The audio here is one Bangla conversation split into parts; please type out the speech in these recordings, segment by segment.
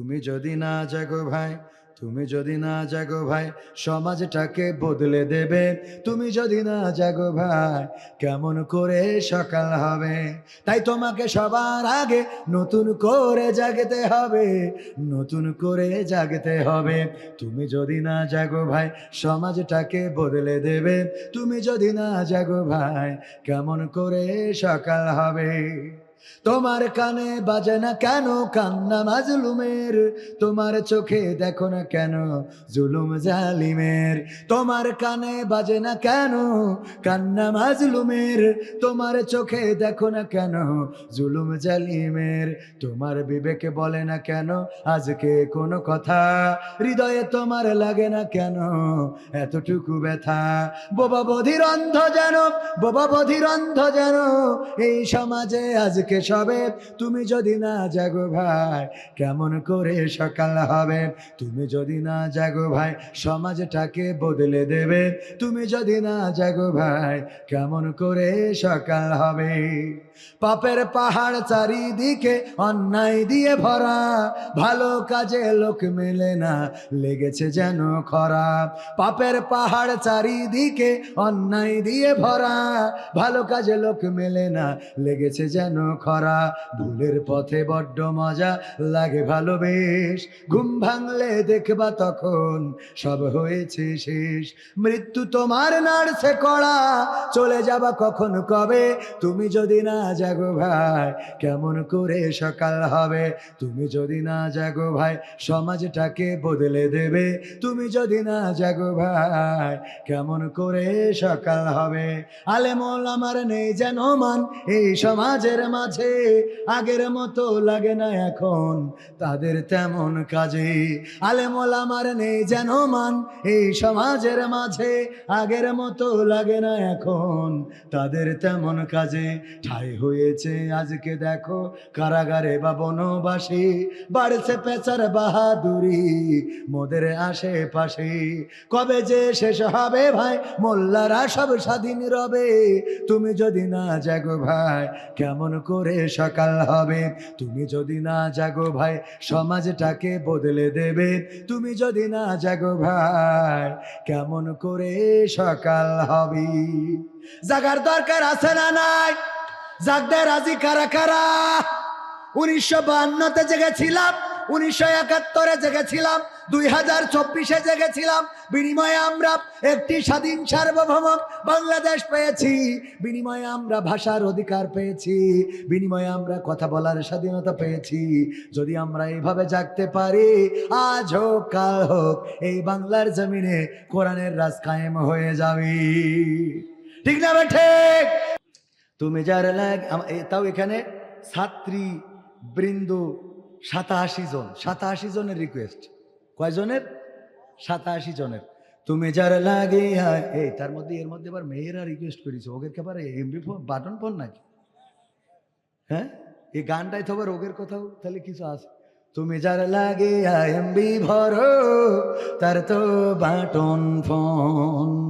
তুমি যদি না জাগো ভাই, তুমি যদি না জাগো ভাই, সমাজটাকে বদলে দেবে। তুমি যদি না জাগো ভাই, কেমন করে সকাল হবে? তাই তোমাকে সবার আগে নতুন করে জাগতে হবে, নতুন করে জাগতে হবে। তুমি যদি না জাগো ভাই, সমাজটাকে বদলে দেবে। তুমি যদি না জাগো ভাই, কেমন করে সকাল হবে? তোমার কানে বাজে না কেন? কান্না মাজলুমের। তোমার চোখে দেখো না কেন? জুলুম জালিমের। তোমার কানে বাজে না কেন? কান্না মাজলুমের। তোমার চোখে দেখো না কেন? জুলুম জালিমের। তোমার বিবেকে বলে না কেন? আজকে কোনো কথা হৃদয়ে তোমার লাগে না কেন? এতটুকু ব্যথা। বোবা বধির অন্ধ যেন, বোবা বধির অন্ধ যেন এই সমাজে আজকে সবে? তুমি যদি না জাগো ভাই, কেমন করে সকাল হবে? তুমি যদি না জাগো ভাই, সমাজটাকে বদলে দেবে। তুমি যদি না জাগো ভাই, কেমন করে সকাল হবে? পাপের পাহাড় চারিদিকে অন্যায় দিয়ে ভরা। ভালো কাজে লোক মেলে না, লেগেছে যেন খরা। পাপের পাহাড় চারিদিকে অন্যায় দিয়ে ভরা। ভালো কাজে লোক মেলে না, লেগেছে যেন খরা। ভুলের পথে বড্ড মজা লাগে ভালো বেশ ঘুম ভাঙলে দেখবা তখন সব হয়েছে শেষ। মৃত্যু তোমার নাড়ছে কড়া, চলে যাবা কখন কবে? তুমি যদি না জাগো ভাই, কেমন করে সকাল হবে? তুমি যদি না জাগো ভাই, সমাজটাকে বদলে দেবে। তুমি যদি না জাগো ভাই, কেমন করে সকাল হবে? আলেমল আমার নেই যেন মান, এই সমাজের মাঝে আগের মতো লাগে না এখন। তাদের তেমন কাজে আলে আলেমল আমার নেই যেন মান, এই সমাজের মাঝে আগের মতো লাগে না এখন। তাদের তেমন কাজে ঠাই হয়েছে আজকে দেখো কারাগারে বা বনবাসী, বাড়ছে পেচার বাহাদুরি মোদের আশেপাশে। কবে যে শেষ হবে ভাই, মোল্লারা সব স্বাধীন রবে। তুমি যদি না জাগো ভাই, কেমন করে সকাল হবে? তুমি যদি না জাগো ভাই, সমাজটাকে বদলে দেবে। তুমি যদি না জাগো ভাই, কেমন করে সকাল হবে? জাগার দরকার আছে না নাই? জাগদে রাজি কারা কারা? উনিশশো বাহান্নতে জেগেছিলাম, উনিশশো একাত্তরে জেগেছিলাম, দুই হাজার চব্বিশে জেগেছিলাম। বিনিময়ে আমরা একটি স্বাধীন সার্বভৌম বাংলাদেশ পেয়েছি। বিনিময়ে আমরা ভাষার অধিকার পেয়েছি। বিনিময়ে আমরা কথা বলার স্বাধীনতা পেয়েছি। যদি আমরা এইভাবে জাগতে পারি, আজ হোক, কাল হোক, এই বাংলার জমিনে কোরআনের রাজ কায়েম হয়ে যাবে। ঠিক না ঠিক? তুমি যার তাও এখানে ছাত্রী বৃন্দ সাতাশি জন, সাতাশি জনের রিকোয়েস্ট কয়জনের? সাতাশি জনের। তুমি যার লাগে এই, তার মধ্যে, এর মধ্যে আবার মেয়েরা রিকোয়েস্ট করেছে। ওদের কেবারে এমবি বাটন ফোন নাকি? হ্যাঁ? এই গানটাই তো আবার ওগের কোথাও তাহলে কিছু আছে। তুমি যার লাগে এমবি ভরো তার তো বাটন ফোন।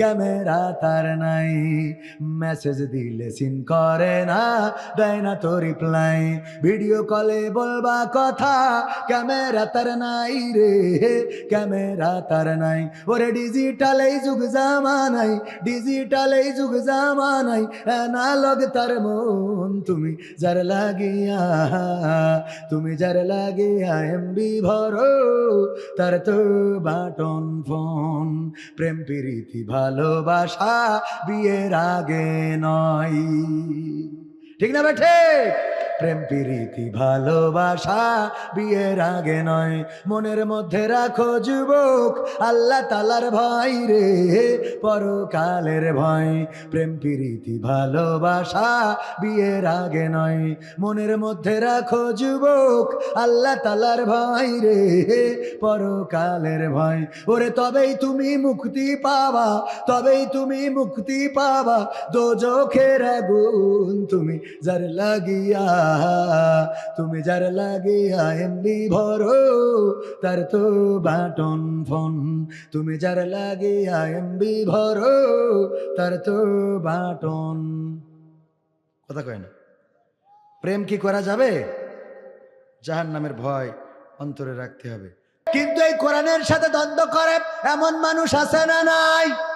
ক্যামেরা তার নাই। মেসেজ দিলে সিন করে না, দেয় না তো রিপ্লাই ভিডিও কলে বলবা কথা, ক্যামেরা তার নাই রে, ক্যামেরা তার নাই। ওরে ডিজিটাল এই যুগ জামানাই ডিজিটাল এই যুগ জামানাই অ্যানালগ তার মন তুমি যার লাগিয়া, তুমি যার লাগিয়া এমবি ভরো, তার তো বাটন ফোন, প্রেম প্রীতি ভালোবাসা বিয়ের আগে নয়। ঠিক না বেঠে প্রেম, প্রীতি, ভালোবাসা বিয়ের আগে নয়। মনের মধ্যে রাখো যুবক, আল্লাহ তালার ভয় রে, পরকালের ভয়। প্রেম, প্রীতি, ভালোবাসা বিয়ের আগে নয়। মনের মধ্যে রাখো যুবক, আল্লাহ তালার ভয় রে, পরকালের ভয়। ওরে, তবেই তুমি মুক্তি পাবা, তবেই তুমি মুক্তি পাবা। দো চোখের আগুন তুমি যার লাগিয়া তুমি যার লাগিয়া এমবি ভরো, তার তো বাটন ফোন। তুমি যার লাগিয়া এমবি ভরো, তার তো বাটন। কথা কয় না। প্রেম কি করা যাবে? জাহান নামের ভয় অন্তরে রাখতে হবে। কিন্তু এই কোরআনের সাথে দ্বন্দ্ব করে এমন মানুষ আছে না নাই?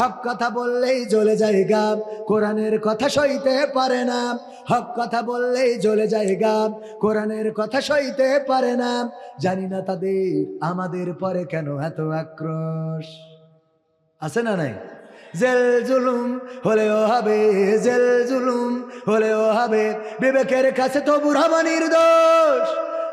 হক কথা বললেই জ্বলে যায় গাম, কোরআনের কথা সইতে পারে না। হক কথা বললেই জ্বলে যায় গাম, কোরআনের কথা সইতে পারে না। জানি না তাদের, আমাদের পরে কেন এত আক্রোশ। আছে না নাই? জেল জুলুম হলেও হবে, জেল জুলুম হলেও হবে। বিবেকের কাছে তো বুড়াবা নির্দোষ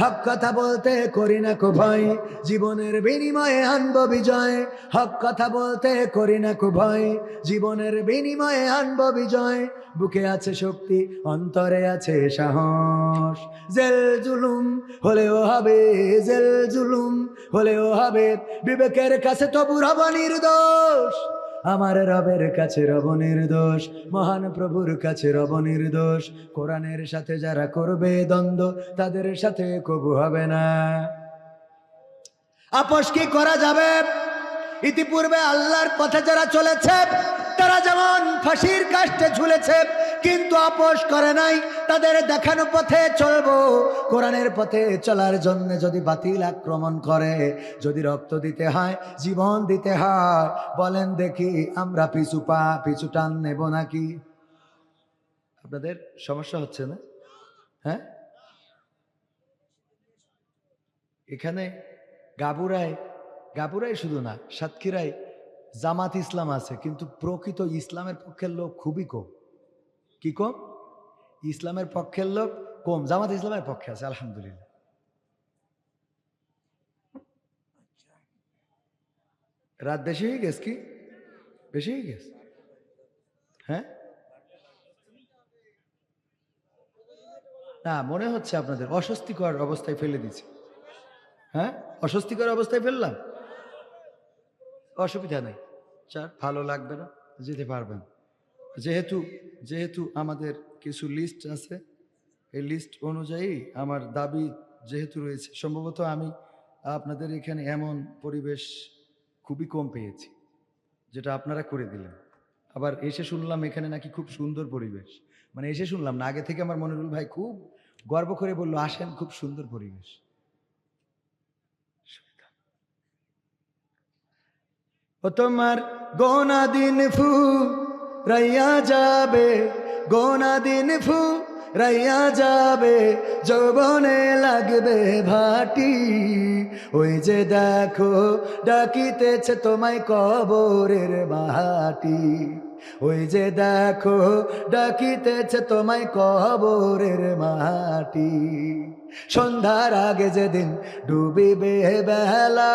হক কথা বলতে করি না কো ভয়, জীবনের বিনিময়ে আনব বিজয়। হক কথা বলতে করি না কো ভয়, জীবনের বিনিময়ে আনব বিজয়। বুকে আছে শক্তি, অন্তরে আছে সাহস। জেল জুলুম হলেও হবে, জেল জুলুম হলেও হবে, বিবেকের কাছে তবু রব নির্দোষ। আমার রবের কাছে রব নির্দোষ, মহান প্রভুর কাছে রব নির্দোষ। কোরআনের সাথে যারা করবে দ্বন্দ্ব, তাদের সাথে কবু হবে না। আপোষ কি করা যাবে? ইতিপূর্বে আল্লাহর পথে যারা চলেছে, তারা যেমন ফাঁসির কাষ্টে ঝুলেছে কিন্তু আপোষ করে নাই। তাদের দেখানো পথে চলবো। কোরআনের পথে চলার জন্য যদি বাতিল আক্রমণ করে, যদি রক্ত দিতে হয়, জীবন দিতে হয়, বলেন দেখি আমরা পিছু পা, পিছু টান নেব নাকি? আপনাদের সমস্যা হচ্ছে না? হ্যাঁ? এখানে গাবুরায়, গাবুরাই শুধু না, সাতক্ষীরায় জামাত ইসলাম আছে, কিন্তু প্রকৃত ইসলামের পক্ষের লোক খুবই কম। কি কম? ইসলামের পক্ষের লোক কম, জামাত ইসলামের পক্ষে আছে, আলহামদুলিল্লাহ। রাত বেশি হয়ে গেছে কি? বেশি হয়ে গেছে? হ্যাঁ? না, মনে হচ্ছে আপনাদের, অস্বস্তিকর অবস্থায় ফেলে দিচ্ছে হ্যাঁ? অস্বস্তিকর অবস্থায় ফেললাম? অসুবিধা নেই। চার, ভালো লাগবে না? যেতে পারবেন। যেহেতু যেহেতু আমাদের কিছু লিস্ট আছে, এই লিস্ট অনুযায়ী আমার দাবি যেহেতু রয়েছে, সম্ভবত আমি আপনাদের এখানে এমন পরিবেশ খুবই কম পেয়েছি, যেটা আপনারা করে দিলেন। আবার এসে শুনলাম এখানে নাকি খুব সুন্দর পরিবেশ। মানে এসে শুনলাম না, আগে থেকে আমার মনিরুল ভাই খুব গর্ব করে বলল, আসেন, খুব সুন্দর পরিবেশ। ও তোমার গোনা দিন ফু রাইয়া যাবে, গোনা দিন ফু, রাইয়া যাবে, যৌবনে লাগবে ভাটি। ওই যে দেখো, ডাকিতেছে তোমায় কবরের মাটি ওই যে দেখো, ডাকিতেছে তোমায় কবরের মাটি সন্ধ্যার আগে যেদিন ডুবিবে বেলা।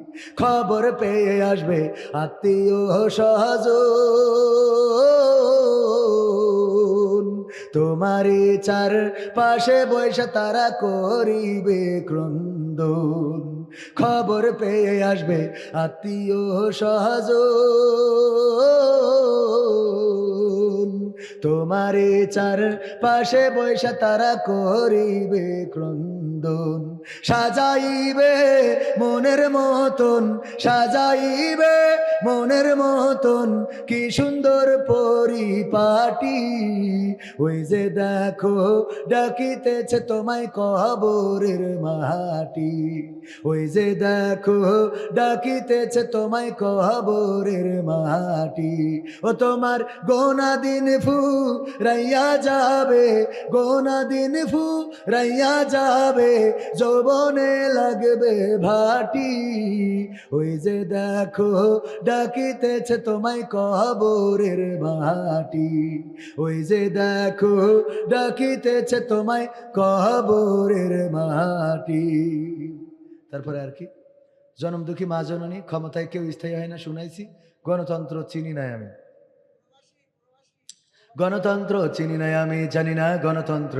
খবর পেয়ে আসবে আত্মীয় সহজ তোমারই চার পাশে বসে তারা করিবে ক্রন্দন। খবর পেয়ে আসবে আত্মীয় সহজ তোমারে চার পাশে বৈশা তারা করিবে ক্রন্দন সাজাইবে মনের মতন, সাজাইবে মনের মতন, কি সুন্দর পরিপাটি। ওই যে দেখো, ডাকিতেছে তোমায় কবরের মাটি ওই যে দেখো, ডাকিতেছে তোমায় কবরের মাটি ও তোমার গোনা দিন ফু রাইয়া যাবে গোনা দিন ফু রাইয়া যাবে যৌবনে লাগবে ভাটি। ওই যে দেখো, ডাকিতেছে তোমায় কবরের মাটি ওই যে দেখো, ডাকিতেছে তোমায় কবরের মাটি তারপরে আর কি? জনম দুঃখী, মা জননী, ক্ষমতায় কেউ স্থায়ী হয় না, শুনাইছি। গণতন্ত্র চিনি নাই আমি। গণতন্ত্র চিনি নাই আমি, জানি না গণতন্ত্র।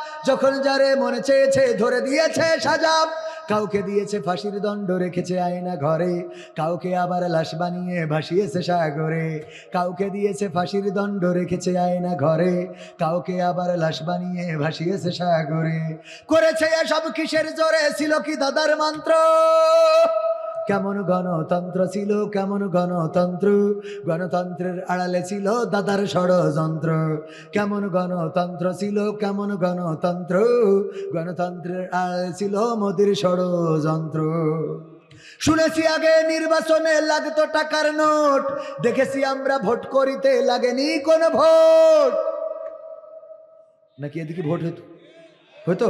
যখন যারে মনে চেয়েছে, ধরে দিয়েছে সাজা কাউকে দিয়েছে ফাঁসির দণ্ড, রেখেছে আয়না ঘরে। কাউকে আবার লাশ বানিয়ে ভাসিয়েছে সাগরে। কাউকে দিয়েছে ফাঁসির দণ্ড, রেখেছে আয়না ঘরে। কাউকে আবার লাশ বানিয়ে ভাসিয়েছে সাগরে। করেছে এসব কিসের জোরে? ছিল কি দাদার মন্ত্র? কেমন গণতন্ত্র ছিল, কেমন গণতন্ত্র? গণতন্ত্রের আড়ালে ছিল দাদার ষড়যন্ত্র। কেমন গণতন্ত্র ছিল, কেমন গণতন্ত্র? গণতন্ত্রের আড়ালে ছিল মোদির ষড়যন্ত্র। শুনেছি আগে নির্বাচনে লাগতো টাকার নোট, দেখেছি আমরা ভোট করিতে লাগেনি কোন ভোট। নাকি এদিকে ভোট হতো হতো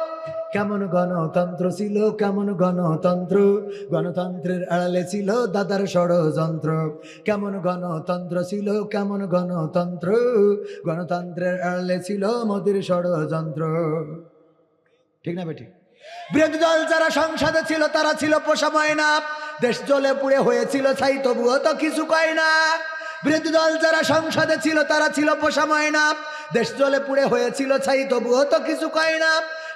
কেমন গণতন্ত্র ছিল, কেমন গণতন্ত্র? গণতন্ত্রের আড়ালে ছিল দাদার ষড়যন্ত্র। কেমন গণতন্ত্র ছিল, কেমন গণতন্ত্র? গণতন্ত্রের আড়ালে ছিল মোদির ষড়যন্ত্র। ঠিক না বেটি? বিরোধী দল যারা সংসদে ছিল, তারা ছিল পোষা ময়না। দেশ জ্বলে পুড়ে হয়েছিল ছাই, তবুও তো কিছু কয় না। বিরোধী দল যারা সংসদে ছিল, তারা ছিল পোষা ময়না। দেশ জ্বলে পুড়ে হয়েছিল ছাই, তবুও তো কিছু কয় না।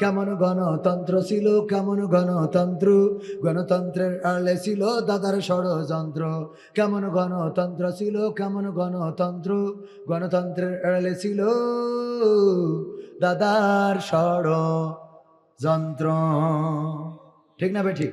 কেমন গণতন্ত্র ছিল, কেমন গণতন্ত্র? গণতন্ত্রের আড়লে ছিল দাদার ষড়যন্ত্র। কেমন গণতন্ত্র ছিল, কেমন গণতন্ত্র? গণতন্ত্রের আড়লে ছিল দাদার ষড়যন্ত্র। ঠিক না বে ঠিক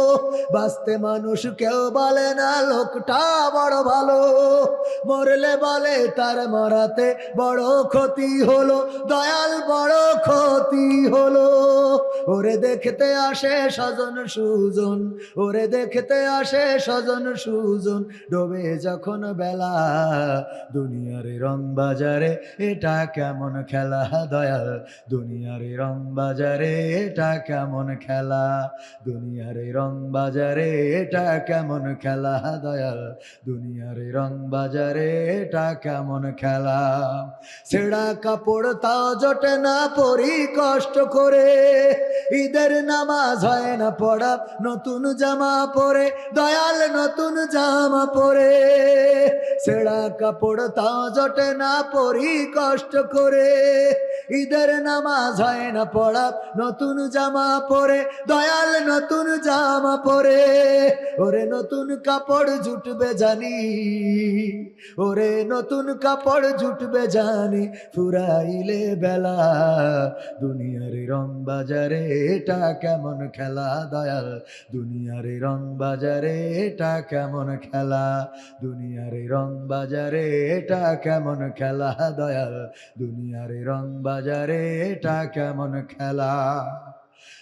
বাঁচতে মানুষ কেউ বলে না, লোকটা বড় ভালো। মরলে বলে তার মরাতে বড় ক্ষতি হলো, দয়াল বড় ক্ষতি হলো। ওরে দেখতে আসে স্বজন সুজন, ওরে দেখতে আসে স্বজন সুজন, ডোবে যখন বেলা। দুনিয়ার রং বাজারে এটা কেমন খেলা, দয়াল? দুনিয়ার রং বাজারে এটা কেমন খেলা? দুনিয়ার রং বাজারে এটা কেমন খেলা? দয়াল, দুনিয়ার রং বাজারে, এটা কেমন খেলা? ছেঁড়া কাপড় তা জটে না, পরি কষ্ট করে। ঈদের নামাজ হয় না, পড়া নতুন জামা পরে, দয়াল নতুন জামা পরে। ছেঁড়া কাপড় তা জটে না, পরি কষ্ট করে। ঈদের নামাজ হয় না, পড়া নতুন জামা পরে, দয়াল নতুন জামা পরে ওরে নতুন কাপড় জুটবে জানি, ওরে নতুন কাপড় জুটবে জানি, ফুরাইলে বেলা, দুনিয়ার রং বাজারে, এটা কেমন খেলা দয়াল? দুনিয়ার রং বাজারে, এটা কেমন খেলা? দুনিয়ার রং বাজারে, এটা কেমন খেলা দয়াল? দুনিয়ার রং বাজারে, এটা কেমন খেলা?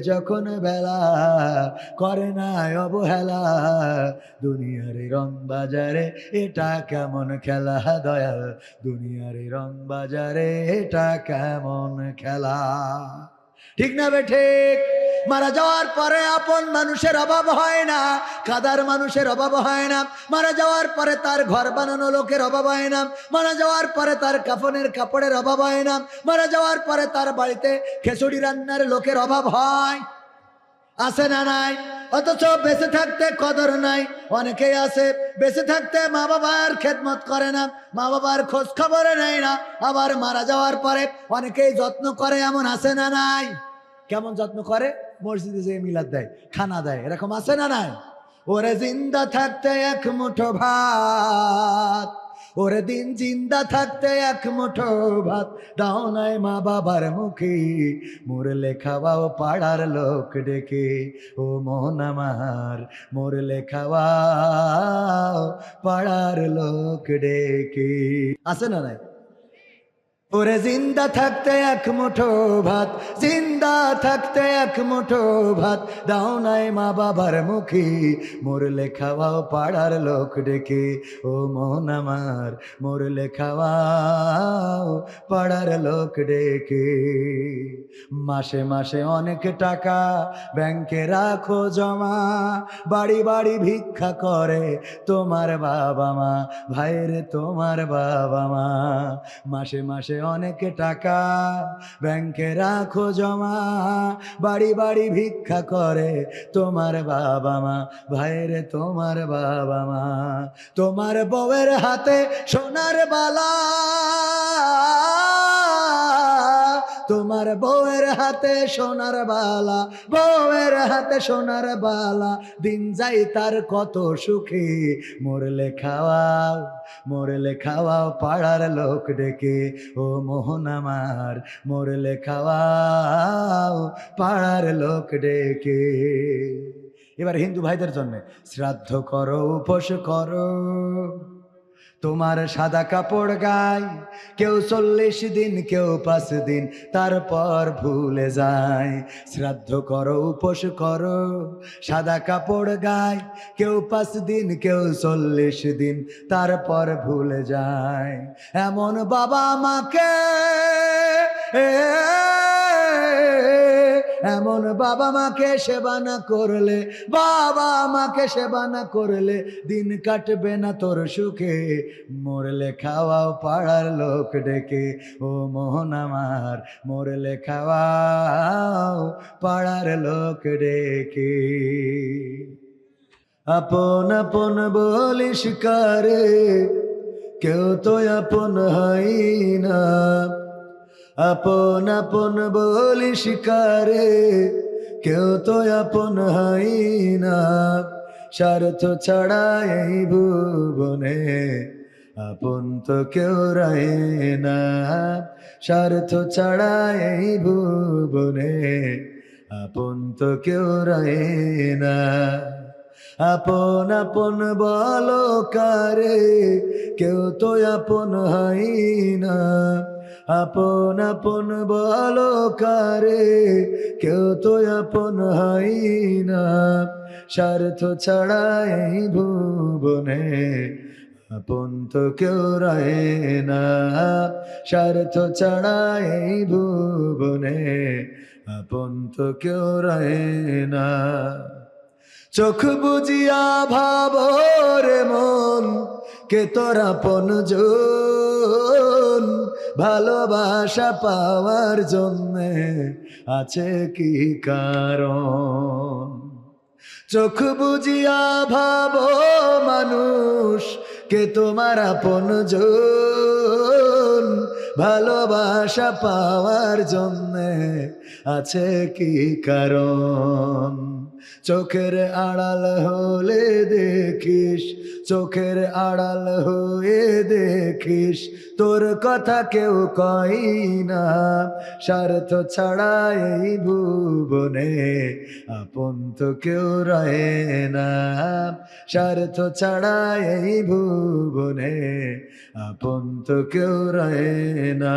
যখন বেলা করে না অবহেলা, দুনিয়ারে রং বাজারে এটা কেমন খেলা, দয়াল? দুনিয়ারে রং বাজারে এটা কেমন খেলা? ঠিক না বে ঠিক? মারা যাওয়ার পরে আপন মানুষের অভাব হয় না কাদার মানুষের অভাব হয় না। মারা যাওয়ার পরে তার ঘর বানানো লোকের অভাব হয় না। মারা যাওয়ার পরে তার কাফনের কাপড়ের অভাব হয় না। মারা যাওয়ার পরে তার বাড়িতে খেচুড়ি রান্নার লোকের অভাব হয়। আছে না নাই? অথচ বেঁচে থাকতে কদর নাই। অনেকেই আছে, বেঁচে থাকতে মা বাবার খেদমত করে না। মা বাবার খোঁজ খবরে নেয় না। আবার মারা যাওয়ার পরে অনেকেই যত্ন করে, এমন আছে না নাই? কেমন যত্ন করে? মসজিদে যে মিলাদ দেয়, খানা দেয়, এরকম আছে না নাই? ওরে জিন্দা থাকতে এক মুঠো ভাত, ওরে দিন জিন্দা থাকতে এক মুঠো ভাত, দাও নাই মা বাবার মুখে, মোরলে খাওয়াও পাড়ার লোক ডেকে, ও মোহন আমার, মোরলে খাওয়াও পাড়ার লোক ডেকে। আছে না নাই? ওরে জিন্দা থাকতে এক মুঠো ভাত, জিন্দা থাকতে এক মুঠো ভাত। দাও নাই মা বাবার মুখী, মরলে খাওয়াও পাড়ার লোক ডেকে। ও মন আমার, মরলে খাওয়াও পাড়ার লোক ডেকে। মাসে মাসে অনেক টাকা ব্যাংকে রাখো জমা, বাড়ি বাড়ি ভিক্ষা করে তোমার বাবা মা, ভাইরে তোমার বাবা মা। মাসে মাসে অনেক টাকা। ব্যাংকে রাখো জমা, বাড়ি বাড়ি ভিক্ষা করে তোমার বাবা মা। ভাইরে তোমার বাবা মা, তোমার বউয়ের হাতে সোনার বালা। তোমার বউয়ের হাতে সোনার বালা, বউয়ের হাতে সোনার বালা। দিন যাই তার কত সুখী, মরলে খাওয়াও মরলে খাওয়াও পাড়ার লোক ডেকে। ও মোহন আমার, মরলে খাওয়াও পাড়ার লোক ডেকে। এবার হিন্দু ভাইদের জন্য শ্রাদ্ধ করো, উপোস করো। তোমার সাদা কাপড় গায় কেউ চল্লিশ দিন, কেউ পাঁচ দিন, তারপর ভুলে যায় শ্রাদ্ধ করো, উপোস করো, সাদা কাপড় গায় কেউ পাঁচ দিন, কেউ চল্লিশ দিন, তারপর ভুলে যায় এমন বাবা মাকে এমন বাবা মাকে সেবা না করলে, বাবা মাকে সেবা না করলে দিন কাটবে না তোর সুখে। মরলে খাওয়াও পাড়ার লোক ডেকে, ও মোহন আমার, মরলে খাওয়াও পাড়ার লোক ডেকে। আপন আপন বলিস কারে, কেউ তো আপন হয় না। আপন আপন বলি শিকারে, কেউ তো আপন হাই না। স্বার্থ ছাড়া এই ভুবনে আপন তো কেউ রায় না। স্বার্থ ছাড়া এই ভুবনে আপন তো কেউ রায় না। আপন আপন বলো কারে, কেউ তো আপন হাই না। আপন আপন বলো কারে, কেউ তো আপন হয় না। স্বার্থ ছাড়া এই ভুবনে আপন তো কেউ রয়ে না। স্বার্থ ছাড়া এই ভুবনে আপন তো কেউ রয়ে না। চোখ বুঝিয়া ভাব রে মন, কে তোরা পন ভালোবাসা পাওয়ার জন্যে আছে কি কারণ? চোখ বুঝিয়া ভাব মানুষ, কে তোমার আপন ভালোবাসা পাওয়ার জন্যে আছে কি কারণ? চোখের আড়াল হলে দেখিস, চোখের আড়াল হয়ে দেখিস, তোর কথা কেউ কই না। স্বার্থ ছাড়া এই ভুবনে আপন তো কেউ রয়ে না। স্বার্থ ছাড়া এই ভুবনে আপন তো কেউ রয়ে না।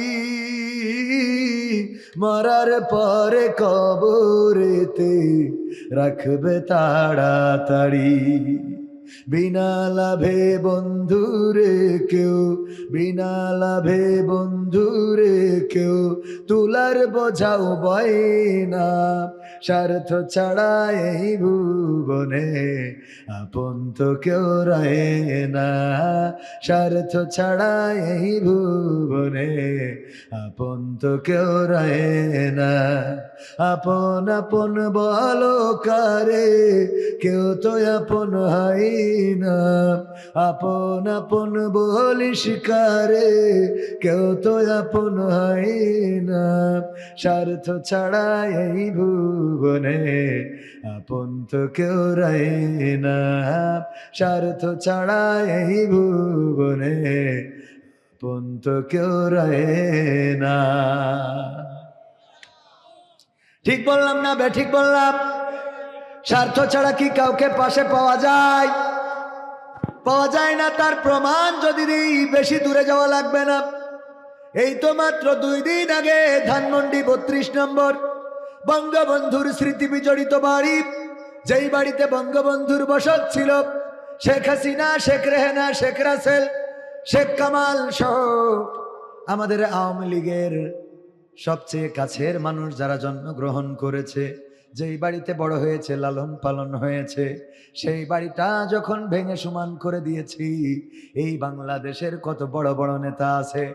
মরার পরে কবরেতে রাখবে তাড়াতাড়ি। বিনা লাভে বন্ধুরে কেউ, বিনা লাভে বন্ধুরে কেউ, তুলার বোঝাও বয় না। স্বার্থ ছাড়া এই ভুবনে আপন তো কেউ রয়ে না। স্বার্থ ছাড়া এই ভুবনে আপন তো কেউ রয়ে না। আপন আপন বলো কারে, কেউ তো আপন হাই না। আপন আপন বলিস কারে, কেউ তো আপন হাই না। স্বার্থ ছাড়া এই ভুল ভুবনে আপন তো কেউ রাই না স্বার্থ ছাড়া এই ভুবনে আপন তো কেউ রায় না ঠিক বললাম না বে, ঠিক বললাম। স্বার্থ ছাড়া কি কাউকে পাশে পাওয়া যায়? পাওয়া যায় না, তার প্রমাণ যদি দিই বেশি দূরে যাওয়া লাগবে না। এই তো মাত্র দুই দিন আগে ধানমন্ডি বত্রিশ নম্বর। বঙ্গবন্ধুর স্মৃতি বিজড়িত বাড়ি, যেই বাড়িতে বঙ্গবন্ধুর বসত ছিল, শেখ হাসিনা, শেখ রেহেনা, শেখ রাসেল, শেখ কামাল সহ আমাদের আওয়ামী লীগের সবচেয়ে কাছের মানুষ যারা জন্মগ্রহণ করেছে, যেই বাড়িতে বড় হয়েছে, লালন পালন হয়েছে, সেই বাড়িটা যখন ভেঙে সমান করে দিয়েছি, এই বাংলাদেশের কত বড় বড় নেতা আছে।